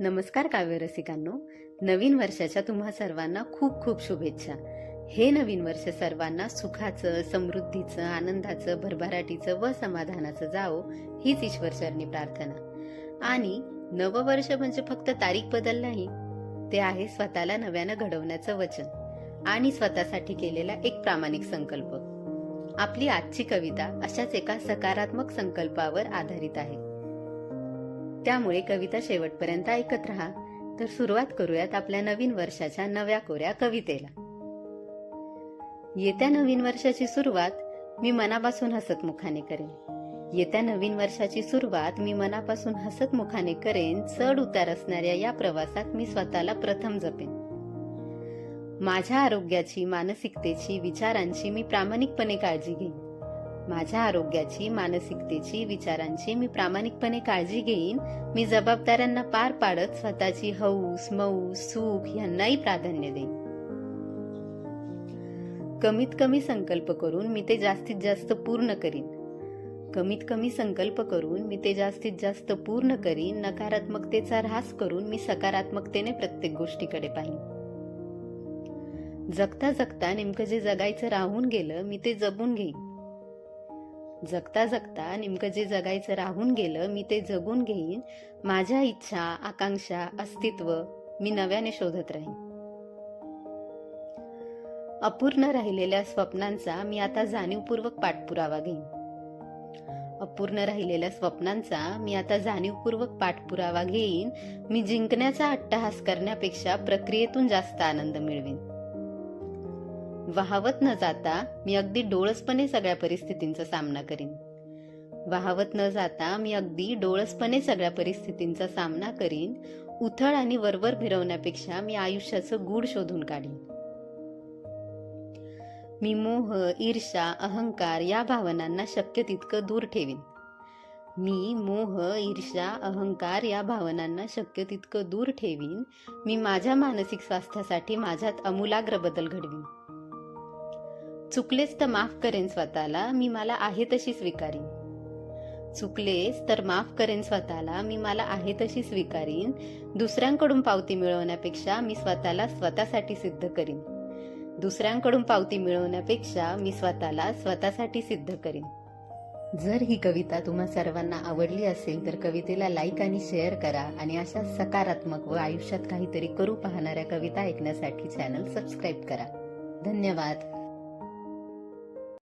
नमस्कार काव्यरसिकांनो नवीन वर्षाच्या तुम्हा सर्वांना खूप खूप शुभेच्छा. हे नवीन वर्ष सर्वांना सुखाचं समृद्धीचं आनंदाचं भरभराटीचं व समाधानाचं जावो हीच ईश्वरचरणी प्रार्थना. आणि नववर्ष म्हणजे फक्त तारीख बदल नाही ते आहे स्वतःला नव्यानं घडवण्याचं वचन आणि स्वतःसाठी केलेला एक प्रामाणिक संकल्प. आपली आजची कविता अशाच एका सकारात्मक संकल्पावर आधारित आहे. त्यामुळे कविता शेवटपर्यंत ऐकत राहा. तर सुरुवात करूयात आपल्या नवीन वर्षाच्या नव्या कोऱ्या कवितेला. येत्या नवीन वर्षाची सुरुवात मी मनापासून हसतमुखाने करेन. येत्या नवीन वर्षाची सुरुवात मी मनापासून हसतमुखाने करेन. चढ उतार असणाऱ्या या प्रवासात मी स्वतःला प्रथम जपेन. माझ्या आरोग्याची मानसिकतेची विचारांची मी प्रामाणिकपणे काळजी घेईन. माझ्या आरोग्याची मानसिकतेची विचारांची मी प्रामाणिकपणे काळजी घेईन. मी जबाबदाऱ्यांना पार पाडत स्वतःची हौस मौस सुख यांनाही प्राधान्य देईन. कमीत कमी संकल्प करून मी ते जास्तीत जास्त पूर्ण करीन. कमीत कमी संकल्प करून मी ते जास्तीत जास्त पूर्ण करीन. नकारात्मकतेचा ऱ्हास करून मी सकारात्मकतेने प्रत्येक गोष्टीकडे पाहीन. जगता जगता नेमकं जे जगायचं राहून गेलं मी ते जपून घेईन. जगता जगता नेमकं जे जगायचं राहून गेलं मी ते जगून घेईन. माझ्या इच्छा आकांक्षा अस्तित्व मी नव्याने शोधत राहीन. अपूर्ण राहिलेल्या स्वप्नांचा मी आता जाणीवपूर्वक पाठपुरावा घेईन. अपूर्ण राहिलेल्या स्वप्नांचा मी आता जाणीवपूर्वक पाठपुरावा घेईन. मी जिंकण्याचा अट्टहास करण्यापेक्षा प्रक्रियेतून जास्त आनंद मिळवीन. वाहवत न जाता मी अगदी डोळसपणे सगळ्या परिस्थितींचा सामना करीन. वाहवत न जाता मी अगदी डोळसपणे सगळ्या परिस्थितींचा सामना करीन. उथळ आणि वरवर फिरवण्यापेक्षा मी आयुष्याचं गूढ शोधून काढीन. मी मोह ईर्षा अहंकार या भावनांना शक्य तितकं दूर ठेवीन. मी मोह ईर्षा अहंकार या भावनांना शक्य तितकं दूर ठेवीन. मी माझ्या मानसिक स्वास्थ्यासाठी माझ्यात अमूलाग्र बदल घडवीन. चुकलेच तर माफ करेन स्वतःला मी मला आहे तशी स्वीकारीन. चुकलेस तर माफ करेन स्वतःला मी मला आहे तशी स्वीकारीन. दुसऱ्यांकडून पावती मिळवण्यापेक्षा मी स्वतःला स्वतःसाठी सिद्ध करीन. दुसऱ्यांकडून पावती मिळवण्यापेक्षा मी स्वतःला स्वतःसाठी सिद्ध करीन. जर ही कविता तुम्हा सर्वांना आवडली असेल तर कवितेला लाईक आणि शेअर करा आणि अशा सकारात्मक व आयुष्यात काहीतरी करू पाहणाऱ्या कविता ऐकण्यासाठी चॅनल सबस्क्राईब करा. धन्यवाद.